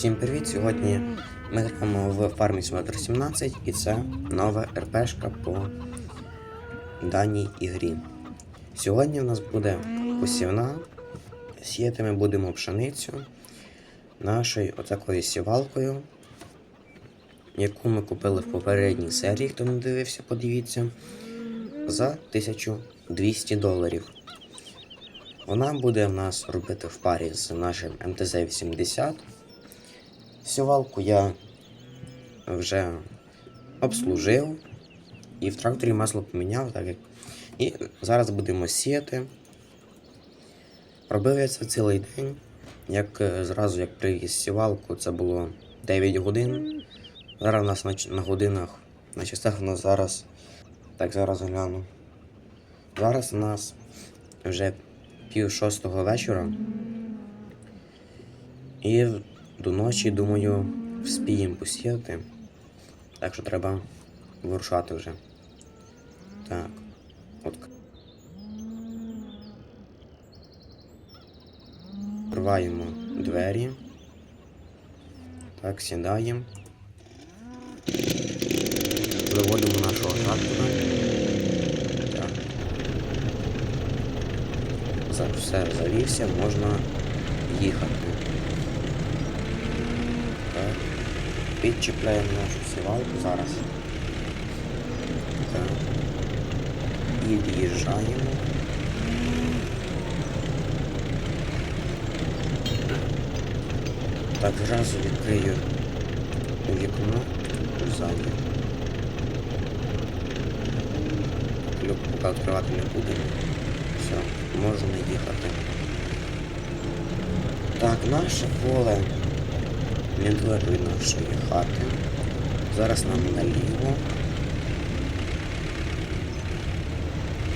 Всім привіт! Сьогодні ми граємо в Farming Simulator 17 і це нова РПшка по даній ігрі. Сьогодні у нас буде посівна. Сіяти ми будемо пшеницю нашою отакою сівалкою, яку ми купили в попередній серії, хто не дивився, подивіться, за 1200 доларів. Вона буде в нас робити в парі з нашим МТЗ-80. Сівалку я вже обслужив і в тракторі масло поміняв, так як. І зараз будемо сіяти. Робив я це цілий день. Як е, зразу як привіз сівалку, це було 9 годин. Зараз у нас на, на годинах, на часах у нас зараз. Так, зараз гляну. Зараз у нас вже пів шостого вечора. І до ночі, думаю, вспіємо посіяти. Так що треба вирушати вже. Так. От. Відкриваємо двері. Так, сідаємо. Виводимо нашого трактора. Так. За все завівся, можна їхати. Так. Підчіпляємо нашу сівалку зараз. Так. І від'їжджаємо. Так, зразу відкрию вікно ззаді. Люк поки відкривати не будемо. Все, можна їхати. Так, наше поле недалеко від нашої хати. Зараз нам наліво.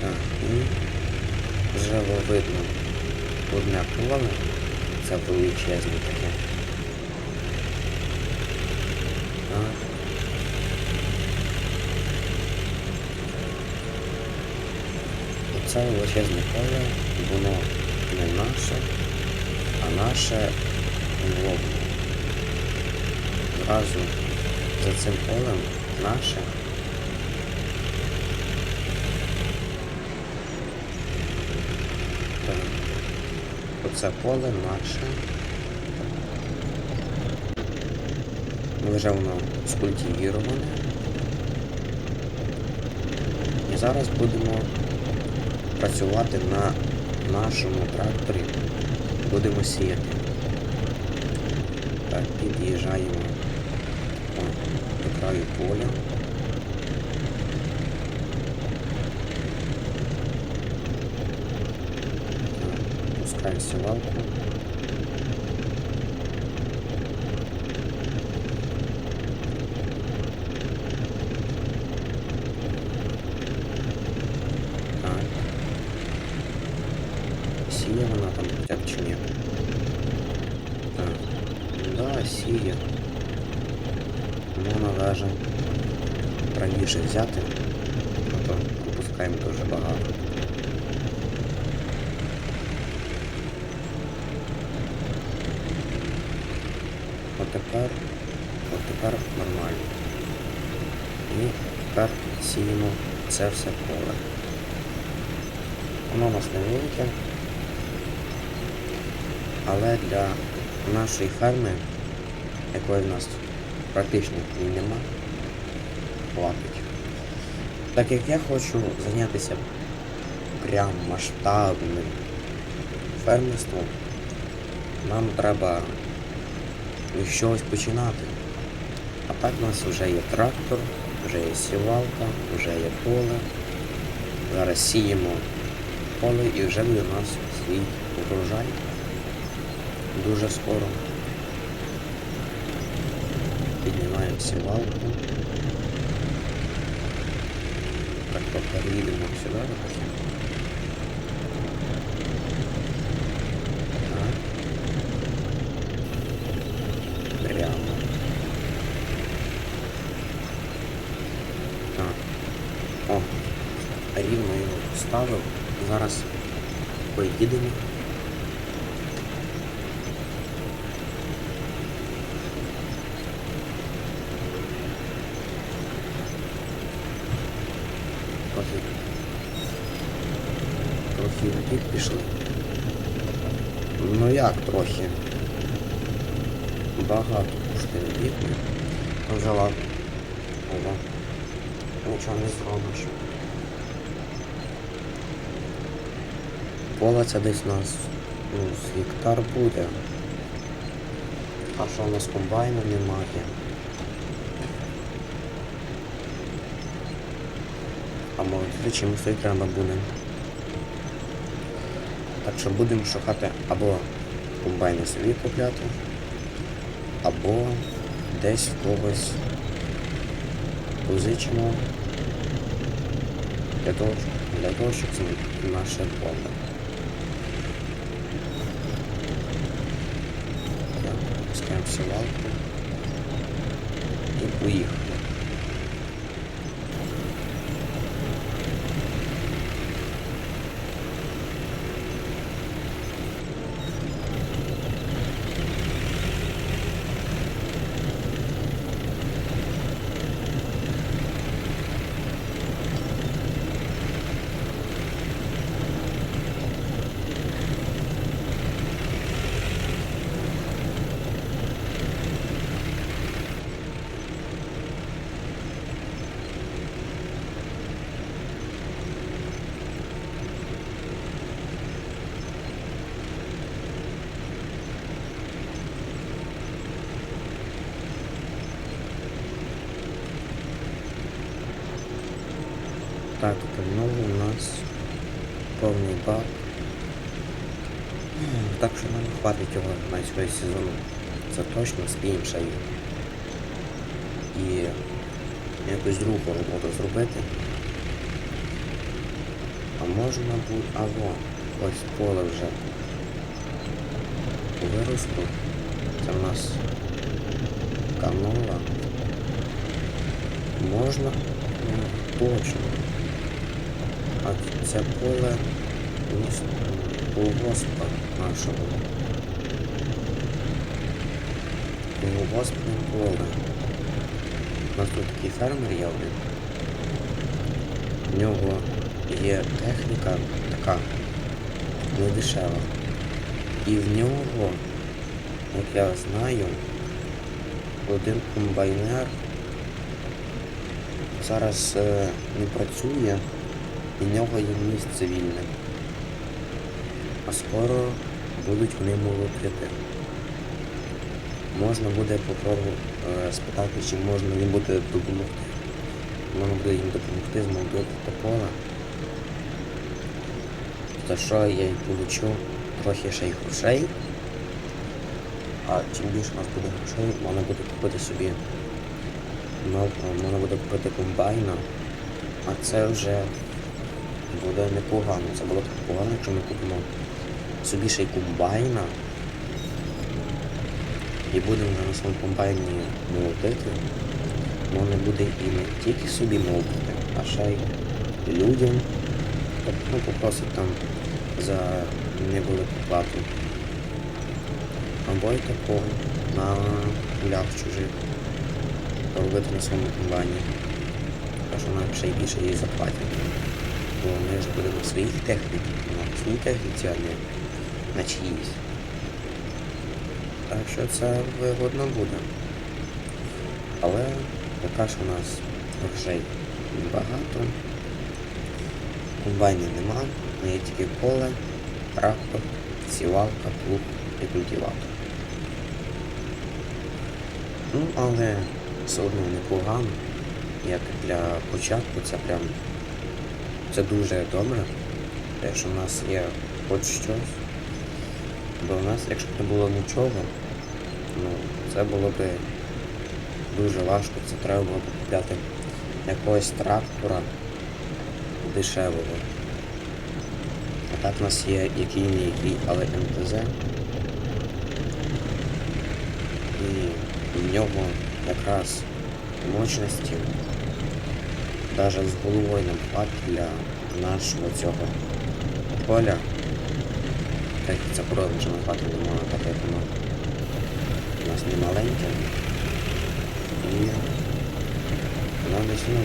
Так, і вже видно одне поле. Це величезне таке. Так. Оце величезне поле, воно не наше, а наше умовно. Зразу за цим полем наше. Так. Оце поле наше. Вже воно скультивіроване. І зараз будемо працювати на нашому тракторі. Будемо сіяти. Так, під'їжджаємо краю поля. Пускаємо сівалку. Так. Сіє вона там хоча б чи ні? Так. Да, сіє. Можна даже раніше взяти, а то пропускаємо дуже багато. От тепер, от тепер нормально. І тепер сіємо це все поле. Воно у нас невелике, але для нашої ферми, якої в нас практично і нема, хватить. Так як я хочу зайнятися прям масштабним фермерством, нам треба з чогось починати. А так у нас вже є трактор, вже є сівалка, вже є поле. Зараз сіємо поле і вже буде у нас свій урожай. Дуже скоро. Піднімаємо сівалку. Так, переїдемо сюди. їдемо. Трохи тут пішли. Ну як трохи? Багато коштує ну, вікна. Ожила. Нічого не зробиш. Поле це десь у нас ну, з гектар буде. А що у нас комбайна немає? А може чимось треба буде. Так що будемо шукати або комбайни собі купляти, або десь в когось позичимо для того, для того щоб це наше поле. Так, пускаємо сівалку і Так, пального у нас повний бак. Так що нам хватить його на цього сезону. Це точно спіємо. І якусь другу роботу зробити. А можна буде... А во, ось поле вже виросло. Це в нас канола. Можна точно. А це поле колгоспа нашого. Колгоспне поле. У нас тут такий фермер є один. В нього є техніка така не дешева. І в нього, як я знаю, один комбайнер зараз е, не працює, і нього є місце вільне. А скоро будуть вони молотити. Можна буде попробувати е, спитати, чи можна їм буде допомогти. Можна буде їм допомогти змолотити те поле. За що я й получу трохи ще й грошей. А чим більше у нас буде грошей, можна буде купити собі можна буде купити комбайна, а це вже буде непогано. Це було б погано, якщо ми купимо собі ще й комбайна і будемо на своєму комбайні молотити. Можна буде і не тільки собі молотити, а ще й людям. Ну, попросить там за невелику плату. Або й такого на полях чужих робити на своєму комбайні. Тому що нам ще й більше її заплатять. Бо ми ж будемо на своїй техніці, техніці, а не на чиїсь. Так що це вигодно буде. Але поки що у нас грошей багато. Комбайнів нема, є тільки поле, трактор, сівалка, плуг і культиватор. Ну, але все одно непогано. Як для початку це прям це дуже добре. Те, що в нас є хоч щось. Бо в нас, якщо б не було нічого, ну, це було б дуже важко. Це треба було б купляти якогось трактора дешевого. А так у нас є який не який, але МТЗ. І в нього якраз мощності навіть з головою нам для нашого цього поля. Так це продаж назвати не можна, так як воно у нас не маленьке. І воно десь ну,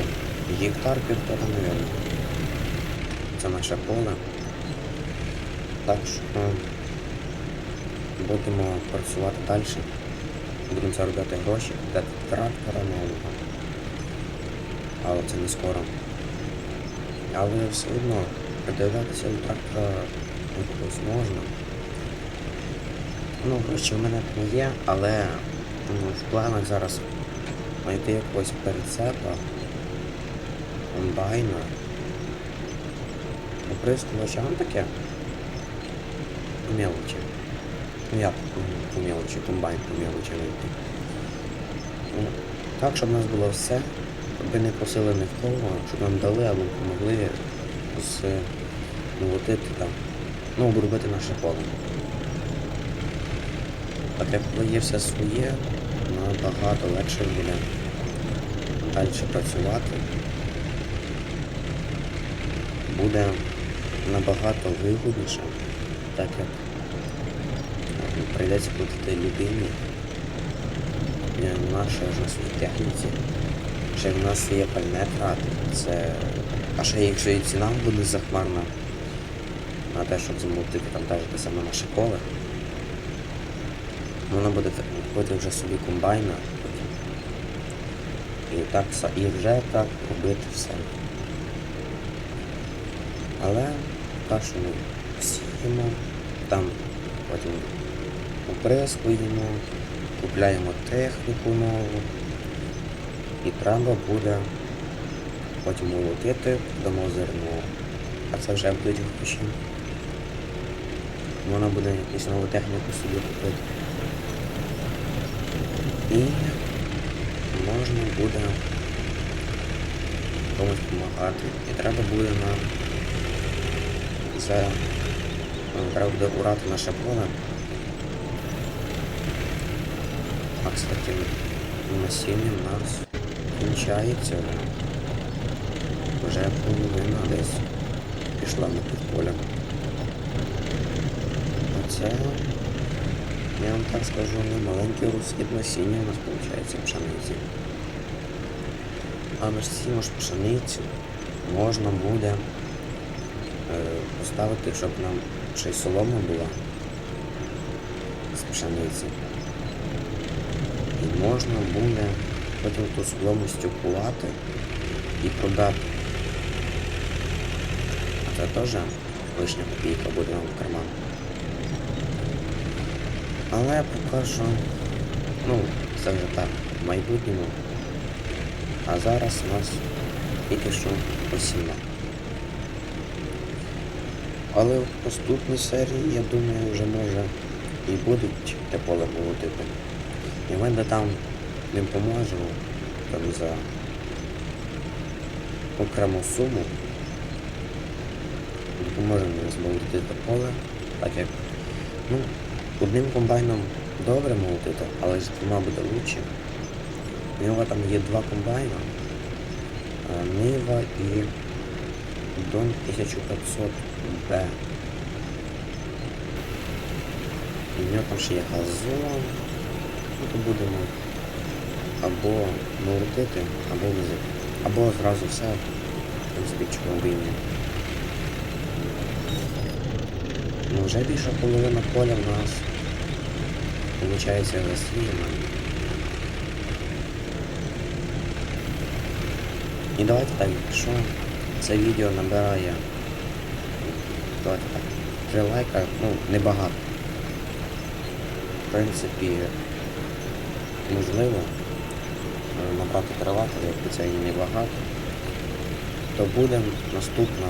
гектар півтора, мабуть. Це наше поле. Так що будемо працювати далі. Будемо заробляти гроші, купляти трактора нового. Але це не скоро. Але все одно придивлятися до трактора якось можна. Ну, гроші в мене не є, але ну, в планах зараз знайти якогось перецепа, комбайна, оприскувача, ну таке. Мелочі. Ну як м, по мелочі, комбайн по мелочі. Ну, так, щоб у нас було все, ми не просили ні в кого, щоб нам дали або допомогли з молотити там, ну, обробити наше поле. Так як є все своє, набагато легше буде далі працювати. Буде набагато вигідніше, так як е, прийдеться платити людині е, нашій ж на своїй техніці. Ще в нас є пальне трати. Це... А ще якщо і ціна буде захмарна на те, щоб теж те саме наше поле. Воно буде купити вже собі комбайна. І так і вже так робити все. Але так що ми сіємо, там потім оприскуємо, купляємо техніку нову. І треба буде потім молотити, дамо зерно. А це вже будуть гроші. Вона буде якусь нову техніку собі купити. І можна буде комусь допомагати. І треба буде нам за ну, треба буде урати наше поле. А кстати, насіння в нас кінчається вже. Половина десь пішла на підполя. Оце, я вам так скажу, не маленький розхід насіння у нас виходить пшениці. А на сімо ж пшеницю можна буде е, поставити, щоб нам ще й солома була з пшениці. І можна буде потім ту солому стюкувати і продати. Це теж лишня копійка буде вам в карман. Але поки що, ну, це вже так, в майбутньому. А зараз у нас тільки що осіння. Але в наступній серії, я думаю, вже може і будуть те поле молотити. І ми там не поможемо там за окрему суму. Допоможемо змолотити те поле, так як ну, одним комбайном добре молотити, але з двома буде лучше. У нього там є два комбайна. Нива і Дон 1500Б. І в нього там ще є газон. Ну, то будемо або молотити, або возити. Або зразу все, в принципі, чого війні. Ну вже більше половина поля в нас виходить засіяна. І давайте так, якщо це відео набирає давайте так, 3 лайка, ну, небагато. В принципі, можливо, набрати 3 лайка, якби це і небагато, то буде наступна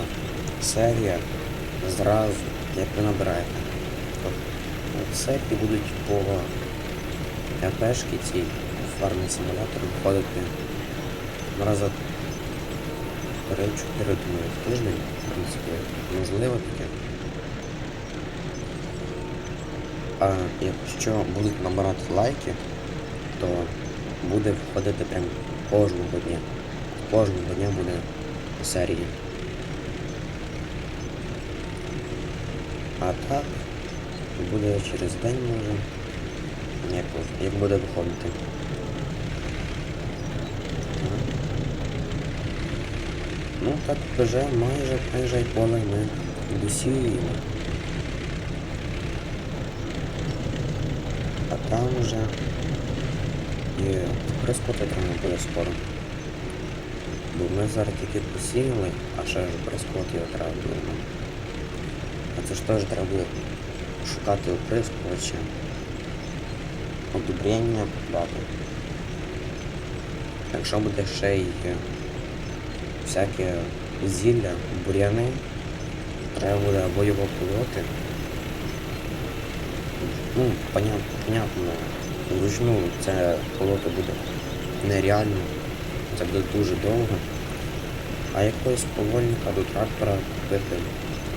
серія зразу, як ви набираєте. Цепі будуть по РПшки цій фармі симулятор виходити раза 3-4 думаю, в тиждень, в принципі, можливо таке. А якщо будуть набирати лайки, то буде виходити прям кожного дня. Кожного дня буде серія. А так буде через день може. Як, як буде виходити. Ну так вже майже майже поле ми досіємо. А там вже... І прискоти треба буде скоро. Бо ми зараз тільки посіяли, а ще ж прискот його треба нам. А це ж теж треба буде шукати оприскувача, одобрення купляти. Якщо буде ще й всяке зілля, бур'яни, треба буде або його полоти. Ну, понятно, понятно, вручну це полоти буде нереально, це буде дуже довго. А якогось повольника до трактора купити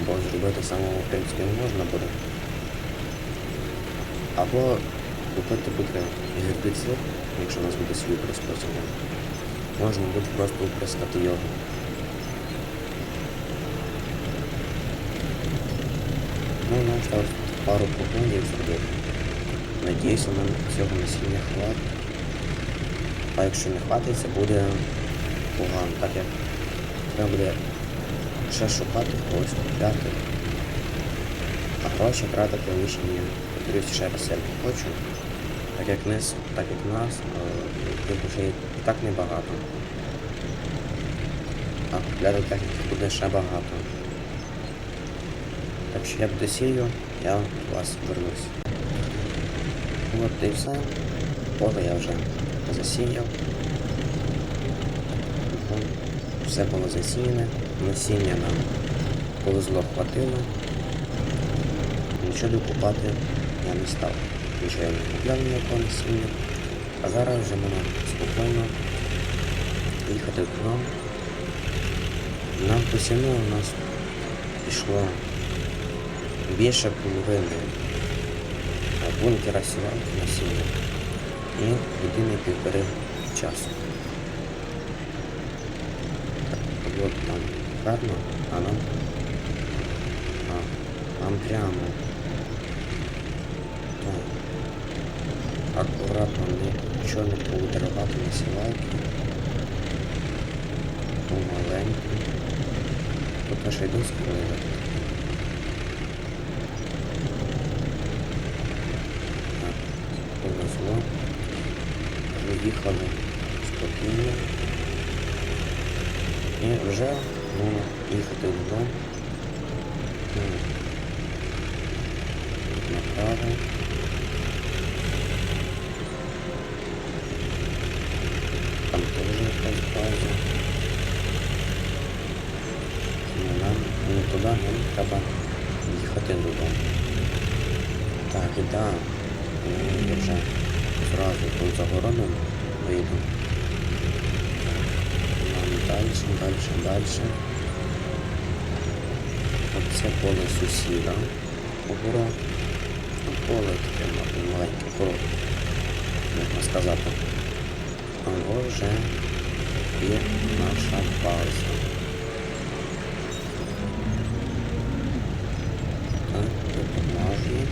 або зробити самого в принципі не можна буде. Або купити буде гербіцид, якщо у нас буде свій приспособлення. Можна буде просто оприскати його. Ну, нам зараз пару прогнозів зробити. Надіюся, нам цього насіння хватить. А якщо не хватить, буде погано, так як треба буде ще шукати когось купляти. А гроші тратити лишні, повторюсь ще раз я не хочу. Так як нас, так як нас, е, тих грошей і так небагато. А купляти техніки буде ще багато. Так що як досію, я до вас вернусь. От і все. Поле я вже засіяв. Все було засіяне. Насіння нам повезло хватило. Нічого докупати я не став. Нічого я не купляв ніякого насіння. А зараз вже можна спокійно їхати додому. Нам посівно у нас пішло більше половини а, бункера сівалки насіння і години півтори часу. Так, от там гарно, а нам, а, нам прямо. Так. Акуратно нічого не повидривати на сівалки. Помаленьку. Тут ще й доски Туди, нам треба їхати додому. Так, і ну, я вже зразу тут за городом вийду. Нам далі, далі. Оце поле сусіда. Огород. Ну, поле таке маленьке, коротке. Можна сказати. А ось вже є наша база. Так, допоможемо.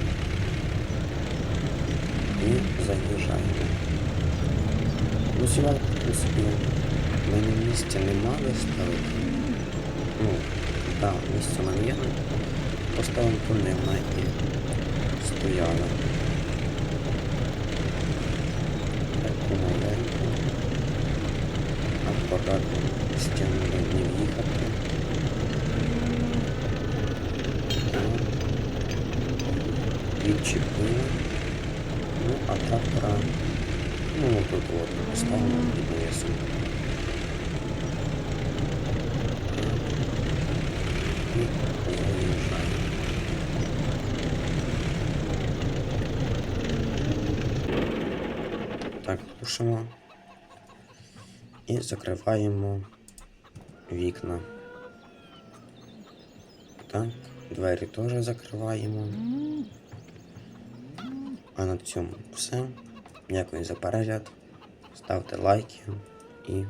І заїжджаємо. Ну, сівалку, в мене місця не мали ставити. Ну, так, да, місце мене є, поставимо то не вона і стояла. Так, помаленьку. Акуратно стіну не в'їхати. Відчепили. Ну, а трактора, ну, тут от поставимо під. І. Так, пушимо і закриваємо вікна. Так, двері теж закриваємо. А на цьому все. Дякую за перегляд. Ставте лайки і